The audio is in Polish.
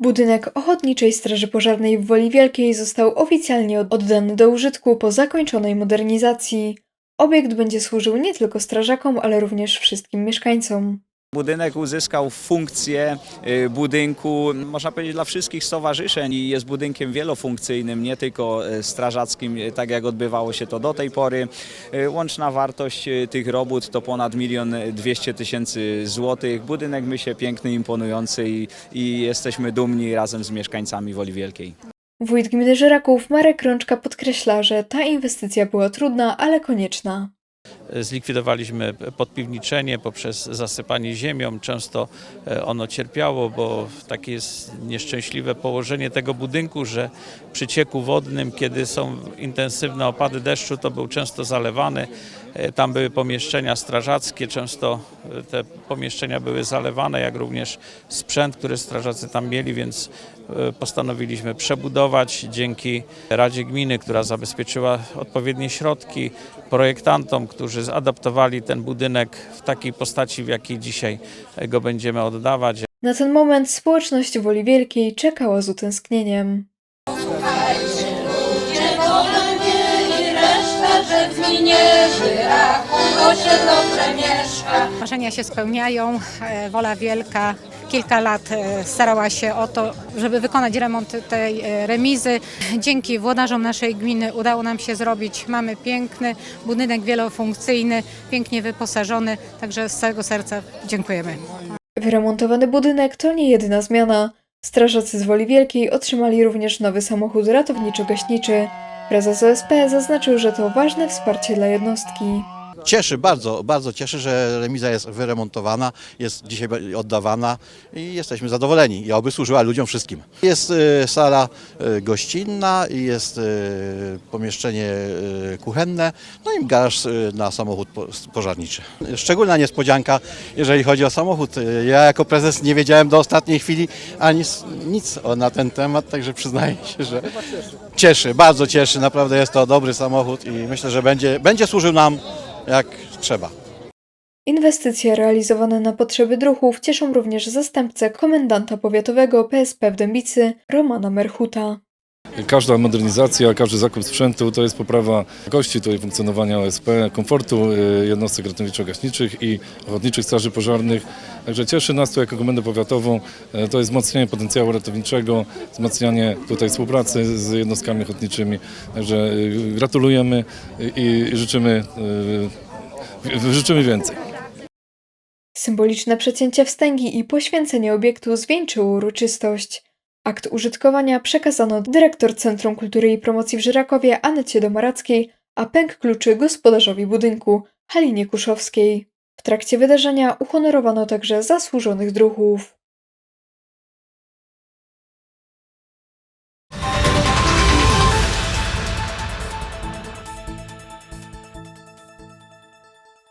Budynek Ochotniczej Straży Pożarnej w Woli Wielkiej został oficjalnie od- oddany do użytku po zakończonej modernizacji. Obiekt będzie służył nie tylko strażakom, ale również wszystkim mieszkańcom. Budynek uzyskał funkcję y, budynku, można powiedzieć, dla wszystkich stowarzyszeń i jest budynkiem wielofunkcyjnym, nie tylko y, strażackim, y, tak jak odbywało się to do tej pory. Łączna wartość tych robót to ponad milion dwieście tysięcy złotych. Budynek my się piękny, imponujący i, i jesteśmy dumni razem z mieszkańcami Woli Wielkiej. Wójt gminy Żyraków Marek Rączka podkreśla, że ta inwestycja była trudna, ale konieczna. Zlikwidowaliśmy podpiwniczenie poprzez zasypanie ziemią. Często e, ono cierpiało, bo takie jest nieszczęśliwe położenie tego budynku, że przy cieku wodnym, kiedy są intensywne opady deszczu, to był często zalewany. E, Tam były pomieszczenia strażackie, często e, te pomieszczenia były zalewane, jak również sprzęt, który strażacy tam mieli, więc postanowiliśmy przebudować dzięki Radzie Gminy, która zabezpieczyła odpowiednie środki, projektantom, którzy zadaptowali ten budynek w takiej postaci, w jakiej dzisiaj go będziemy oddawać. Na ten moment społeczność Woli Wielkiej czekała z utęsknieniem. Niebogiem mieli resztę, że w przemieszka. Marzenia się spełniają. E, Wola Wielka kilka lat e, starała się o to, żeby wykonać remont tej e, remizy. Dzięki włodarzom naszej gminy udało nam się zrobić. Mamy piękny budynek wielofunkcyjny, pięknie wyposażony, także z całego serca dziękujemy. Wyremontowany budynek to nie jedyna zmiana. Strażacy z Woli Wielkiej otrzymali również nowy samochód ratowniczo-gaśniczy. Prezes OSP zaznaczył, że to ważne wsparcie dla jednostki. Cieszy, bardzo, bardzo cieszy, że remiza jest wyremontowana, jest dzisiaj oddawana i jesteśmy zadowoleni i oby służyła ludziom wszystkim. Jest y, sala y, gościnna jest y, pomieszczenie kuchenne, no i garaż na samochód po- pożarniczy. Szczególna niespodzianka, jeżeli chodzi o samochód. Ja jako prezes nie wiedziałem do ostatniej chwili ani nic na ten temat, także przyznaję się, że cieszy, bardzo cieszy, naprawdę jest to dobry samochód i myślę, że będzie, będzie służył nam jak trzeba. Inwestycje realizowane na potrzeby druhów cieszą również zastępcę komendanta powiatowego PSP w Dębicy Romana Merchuta. Każda modernizacja, każdy zakup sprzętu to jest poprawa jakości tutaj funkcjonowania OSP, komfortu y, jednostek ratowniczo-gaśniczych i ochotniczych straży pożarnych. Także cieszy nas to jako komendę powiatową. E, To jest wzmacnianie potencjału ratowniczego, wzmacnianie tutaj współpracy z jednostkami ochotniczymi. Także y, gratulujemy i życzymy, y, życzymy więcej. Symboliczne przecięcie wstęgi i poświęcenie obiektu zwieńczyło uroczystość. Akt użytkowania przekazano dyrektor Centrum Kultury i Promocji w Żyrakowie Anecie Domarackiej, a pęk kluczy gospodarzowi budynku Halinie Kuszowskiej. W trakcie wydarzenia uhonorowano także zasłużonych druhów.